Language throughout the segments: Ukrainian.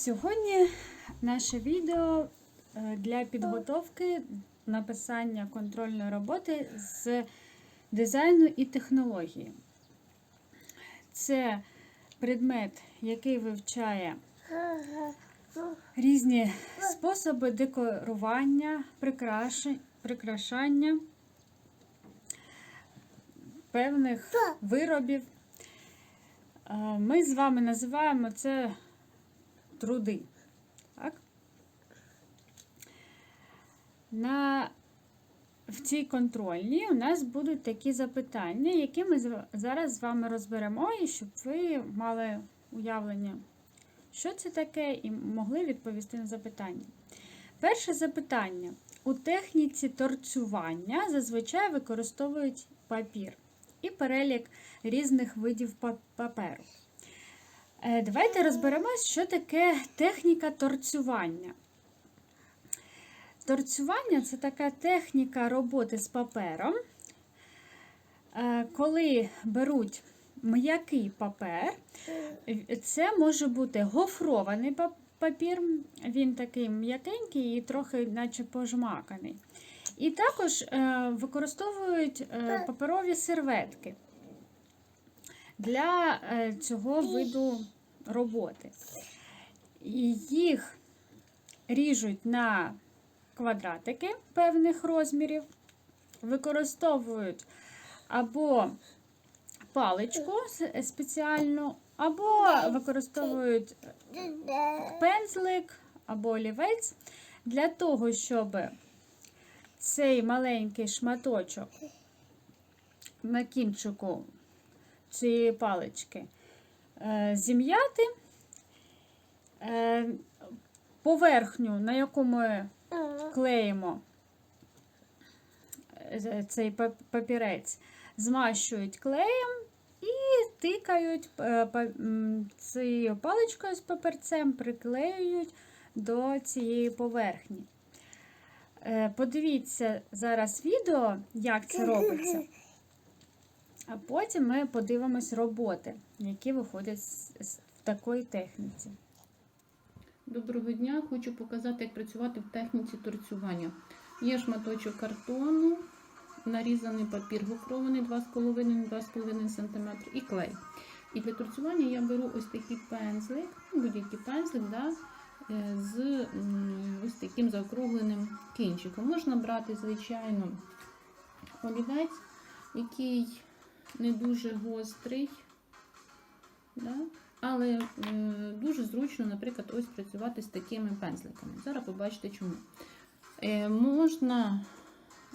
Сьогодні наше відео е, для підготовки написання контрольної роботи з дизайну і технології. Це предмет, який вивчає різні способи декорування, прикрашання певних виробів. Е, Ми з вами називаємо це труди. Так? На, в цій контрольній у нас будуть такі запитання, які ми зараз з вами розберемо, і щоб ви мали уявлення, що це таке, і могли відповісти на запитання. Перше запитання. У техніці торцювання зазвичай використовують папір і перелік різних видів паперу. Е, Давайте розберемось, що таке техніка торцювання. Торцювання це така техніка роботи з папером, Е, коли беруть м'який папер, це може бути гофрований папір, він такий м'якенький і трохи наче пожмаканий. І також е, використовують паперові серветки для е, цього виду роботи. Їх ріжуть на квадратики певних розмірів, використовують або паличку спеціальну, або використовують пензлик або олівець для того, щоб цей маленький шматочок на кінчику цієї палички е, зім'яти. Е, Поверхню, на яку ми клеїмо е, цей папірець, змащують клеєм і тикають цією паличкою з папірцем, приклеюють до цієї поверхні. Подивіться зараз відео, як це робиться. А потім ми подивимось роботи, які виходять з такої техніці. Доброго дня! Хочу показати, як працювати в техніці торцювання. Є шматочок картону, нарізаний папір гофрований 2,5 на 2,5 см і клей. І для торцювання я беру ось такий пензлик, ну, будь-який пензлик, да, е, з ось таким заокругленим кінчиком. Можна брати, звичайно, олівець, який не дуже гострий. Да? Але е, дуже зручно, наприклад, ось працювати з такими пензликами. Зараз побачите чому. Е, можна,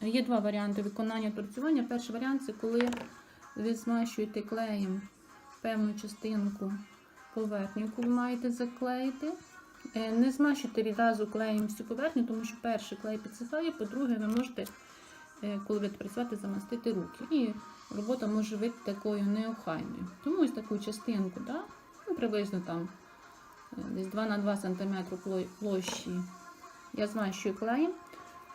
є два варіанти виконання торцювання. Перший варіант це коли ви змащуєте клеєм певну частинку поверхні, яку ви маєте заклеїти. Е, не змащуйте відразу клеєм всю поверхню, тому що перший клей підсихає, по-друге, ви можете, е, коли будете працювати, замастити руки. І робота може бути такою неохайною. Тому ось таку частинку, да? ну, приблизно там е, десь 2 на 2 см площі я змащую клеєм.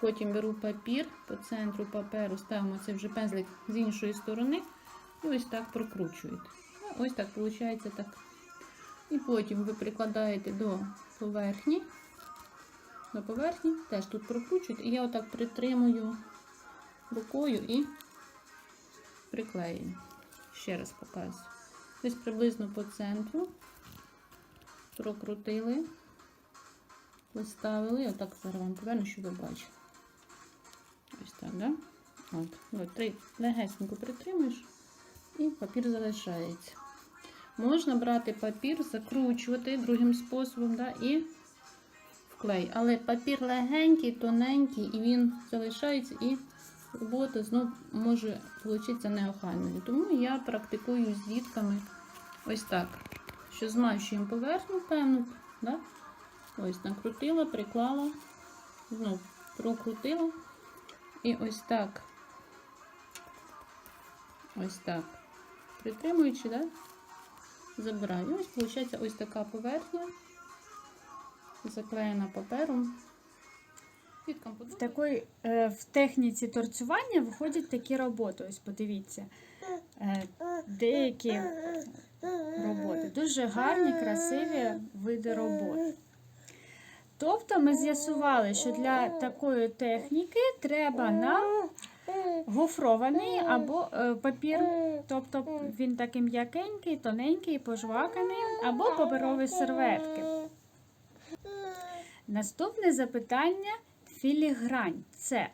Потім беру папір по центру паперу, ставимо цей вже пензлик з іншої сторони і ось так прокручуєте. Ну, Ось так виходить так. І потім ви прикладаєте до поверхні. До поверхні, теж тут прокручуєте. І я отак притримую рукою і приклеюю. Ще раз показую. Десь приблизно по центру. Прокрутили, поставили. Отак зараз вам поверну, щоб ви бачили. Ось так, да? От. От, три легесенько притримуєш і папір залишається. Можна брати папір, закручувати другим способом, да, і вклей. Але папір легенький, тоненький, і він залишається, і робота знов може вийти неохайною. Тому я практикую з дітками ось так. Що змащуємо поверхню певну, да? ось накрутила, приклала, знов прокрутила. І ось так. Ось так. Притримуючи, да? забираю. Ось виходить ось така поверхня, заклеєна папером. В, такої, е, в техніці торцювання виходять такі роботи. Ось подивіться. Е, деякі роботи. Дуже гарні, красиві види робот. Тобто ми з'ясували, що для такої техніки треба нам гофрований або е, папір, тобто він такий м'якенький, тоненький, пожваканий, або паперові серветки. Наступне запитання філігрань. Це.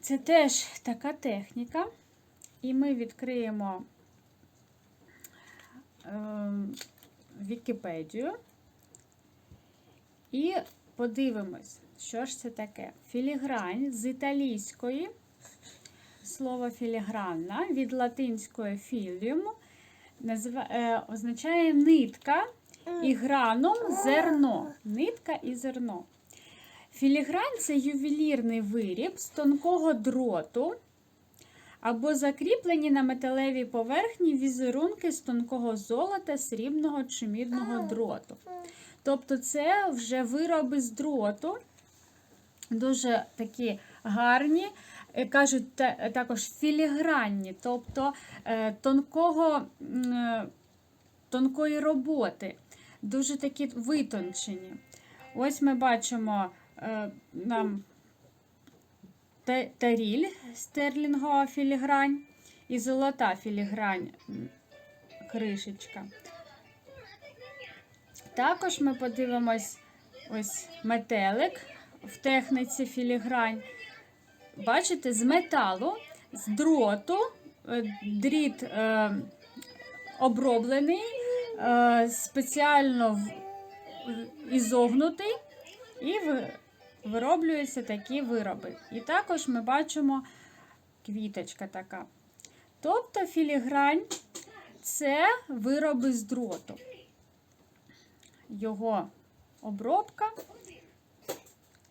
Це теж така техніка. І ми відкриємо ем, Вікіпедію і подивимось, що ж це таке. Філігрань з італійської слово філігранна від латинської філіум е, означає нитка і граном зерно. Нитка і зерно. Філігрань це ювелірний виріб з тонкого дроту або закріплені на металевій поверхні візерунки з тонкого золота, срібного чи мідного дроту. Тобто це вже вироби з дроту, дуже такі гарні, е, кажуть також філігранні, тобто е, тонкого, е, тонкої роботи, дуже такі витончені. Ось ми бачимо е, нам таріль стерлінгова філігрань і золота філігрань кришечка. Також ми подивимось ось метелик в техніці філігрань. Bачите, з металу, з дроту, е, дріт е, оброблений, спеціально в- в- ізогнутий, і вироблюються такі вироби. І також ми бачимо квіточка така. Тобто філігрань це вироби з дроту. Його обробка.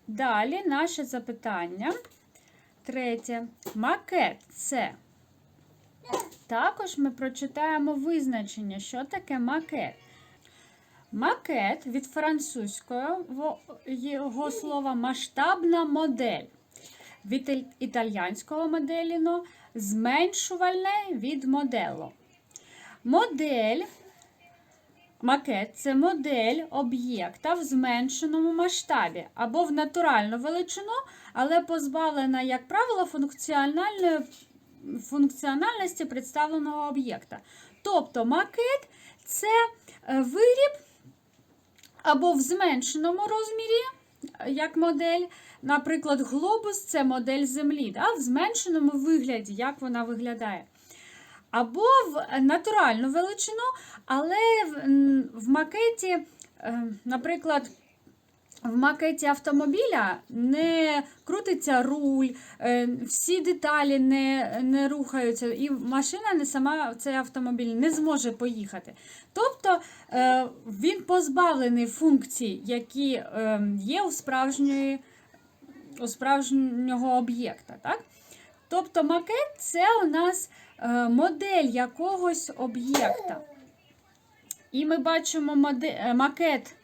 Далі наше запитання. Третє. Макет це. Також ми прочитаємо визначення, що таке макет. Макет від французького його слова масштабна модель. Від італь- італьянського моделіно зменшувальне від модело. Модель Макет це модель об'єкта в зменшеному масштабі або в натуральну величину, але позбавлена, як правило, функціональної функціональності представленого об'єкта. Тобто макет це е, виріб або в зменшеному розмірі, е, як модель. Наприклад, глобус це модель Землі, да? в зменшеному вигляді, як вона виглядає. Або в натуральну величину, але в, макеті, е, наприклад, в макеті автомобіля не крутиться руль, е, всі деталі не, не рухаються, і машина не сама цей автомобіль не зможе поїхати. Тобто е, він позбавлений функцій, які е, є у справжньої, у справжнього об'єкта. Так? Тобто макет це у нас модель якогось об'єкта. І ми бачимо макет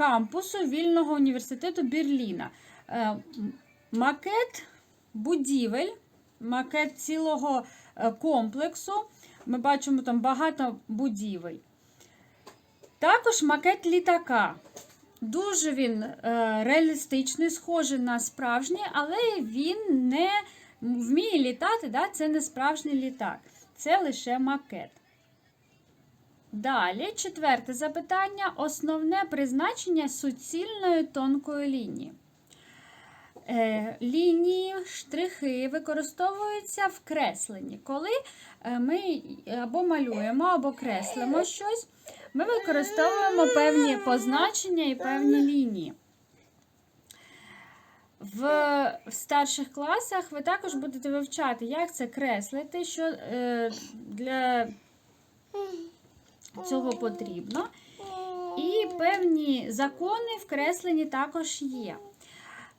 кампусу Вільного університету Берліна. Е, Макет будівель, макет цілого е, комплексу. Ми бачимо там багато будівель. Також макет літака. Дуже він е, реалістичний, схожий на справжній, але він не вміє літати, да? це не справжній літак, це лише макет. Далі, четверте запитання. Основне призначення суцільної тонкої лінії. Е, лінії, штрихи використовуються в кресленні. Коли е, ми або малюємо, або креслимо щось, ми використовуємо певні позначення і певні лінії. В, старших класах ви також будете вивчати, як це креслити, що е, для цього потрібно. І певні закони в кресленні також є.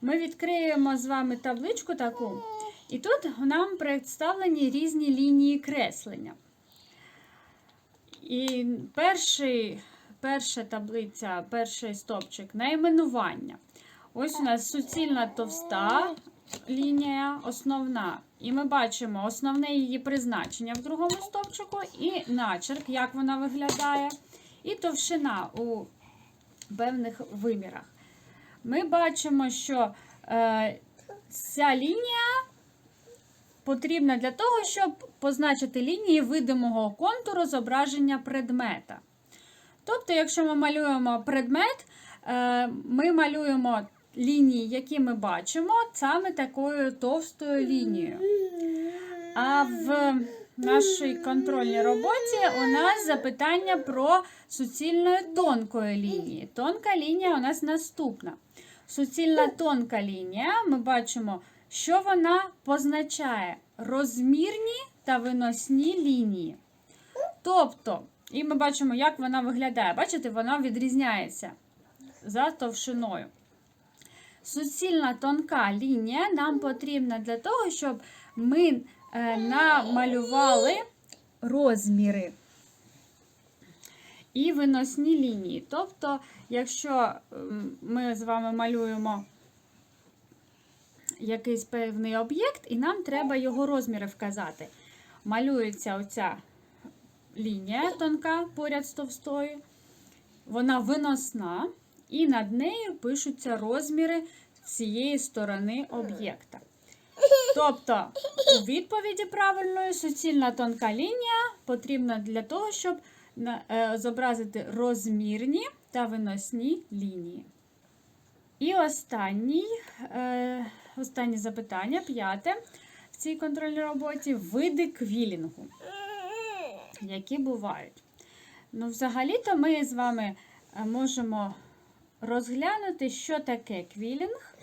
Ми відкриємо з вами табличку таку, і тут нам представлені різні лінії креслення. І перший, перша таблиця, перший стопчик найменування. Ось у нас суцільна товста лінія, основна. І ми бачимо основне її призначення в другому стовпчику і начерк, як вона виглядає, і товщина у певних вимірах. Ми бачимо, що е, ця лінія потрібна для того, щоб позначити лінії видимого контуру зображення предмета. Тобто, якщо ми малюємо предмет, е, ми малюємо лінії, які ми бачимо, саме такою товстою лінією. А в нашій контрольній роботі у нас запитання про суцільної тонкої лінії. Тонка лінія у нас наступна. Суцільна тонка лінія, ми бачимо, що вона позначає розмірні та виносні лінії. Тобто, і ми бачимо, як вона виглядає. Бачите, вона відрізняється за товщиною. Суцільна тонка лінія нам потрібна для того, щоб ми е, намалювали розміри і виносні лінії. Тобто, якщо ми з вами малюємо якийсь певний об'єкт, і нам треба його розміри вказати. Малюється оця лінія тонка поряд з товстою, вона виносна, і над нею пишуться розміри цієї сторони об'єкта. Тобто, у відповіді правильної суцільна тонка лінія потрібна для того, щоб е, зобразити розмірні та виносні лінії. І е, останнє запитання, п'яте в цій контрольній роботі види квілінгу, які бувають. Ну, взагалі-то ми з вами е, можемо розглянути, що таке квілінг,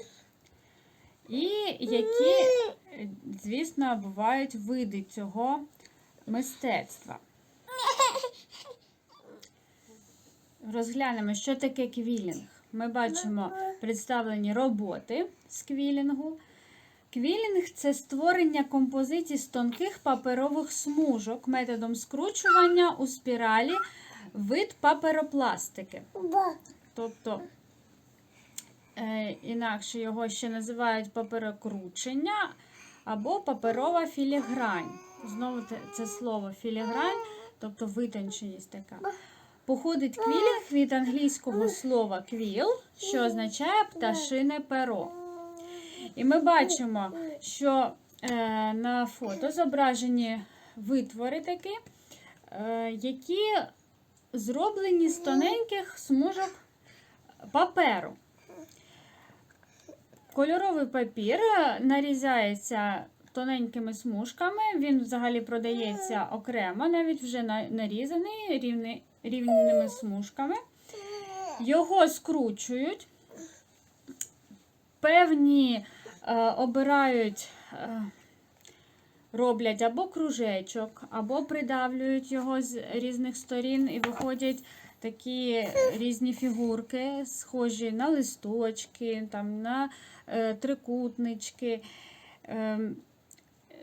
і які, звісно, бувають види цього мистецтва. Розглянемо, що таке квілінг. Ми бачимо представлені роботи з квілінгу. Квілінг це створення композицій з тонких паперових смужок методом скручування у спіралі вид паперопластики. Тобто, е, інакше його ще називають паперокручення або паперова філігрань. Знову це слово філігрань, тобто витонченість така. Походить квілінг від англійського слова квіл, що означає пташине перо. І ми бачимо, що е, на фото зображені витвори такі, е, які зроблені з тоненьких смужок паперу. Кольоровий папір е, нарізається тоненькими смужками. Він взагалі продається окремо, навіть вже нарізаний рівни, рівними смужками. Його скручують. Певні е, обирають, е, роблять або кружечок, або придавлюють його з різних сторін і виходять такі різні фігурки, схожі на листочки, там, на е, трикутнички. Е,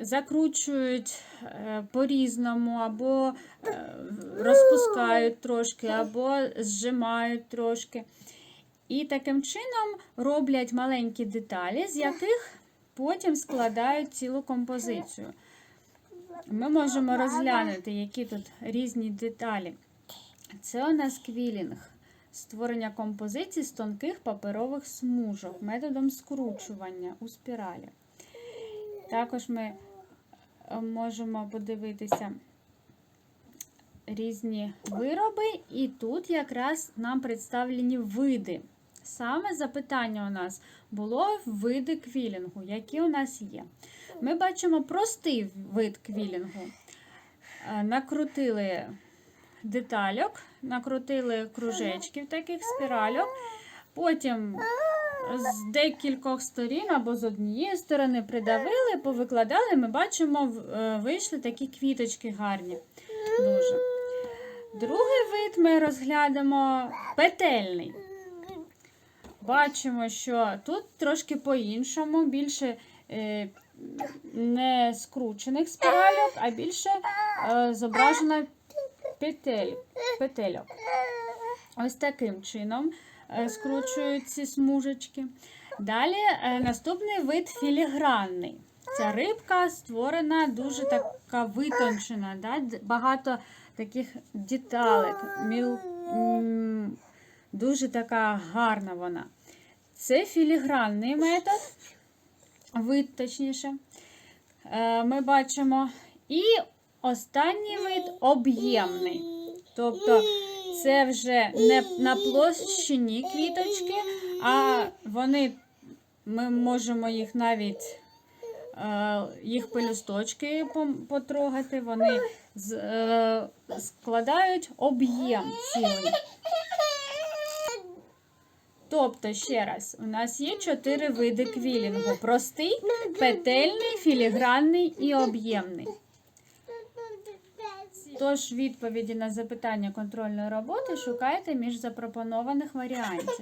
закручують е, по-різному, або е, розпускають трошки, або зжимають трошки. І таким чином роблять маленькі деталі, з яких потім складають цілу композицію. Ми можемо розглянути, які тут різні деталі. Це у нас квілінг. Створення композицій з тонких паперових смужок методом скручування у спіралі. Також ми е, можемо подивитися різні вироби, і тут якраз нам представлені види. Саме запитання у нас було види квілінгу, які у нас є. Ми бачимо простий вид квілінгу. Е, Накрутили детальок, накрутили кружечків таких спіральок, потім з декількох сторін або з однієї сторони придавили, повикладали, ми бачимо, е, вийшли такі квіточки гарні. Дуже. Другий вид ми розглянемо петельний. Бачимо, що тут трошки по-іншому, більше е, не скручених спіральок, а більше е, зображено петель, петельок. Ось таким чином е, скручують ці смужечки. Далі е, наступний вид філігранний. Ця рибка створена дуже така витончена, да? багато таких деталек, міл, дуже така гарна вона. Це філігранний метод, вид точніше. Е, Ми бачимо. І останній вид об'ємний. Тобто це вже не на площині квіточки, а вони ми можемо їх навіть е, їх пелюсточки потрогати, вони е, складають об'єм цілий. Тобто, ще раз, у нас є чотири види квілінгу: простий, петельний, філігранний і об'ємний. Тож відповіді на запитання контрольної роботи шукайте між запропонованих варіантів.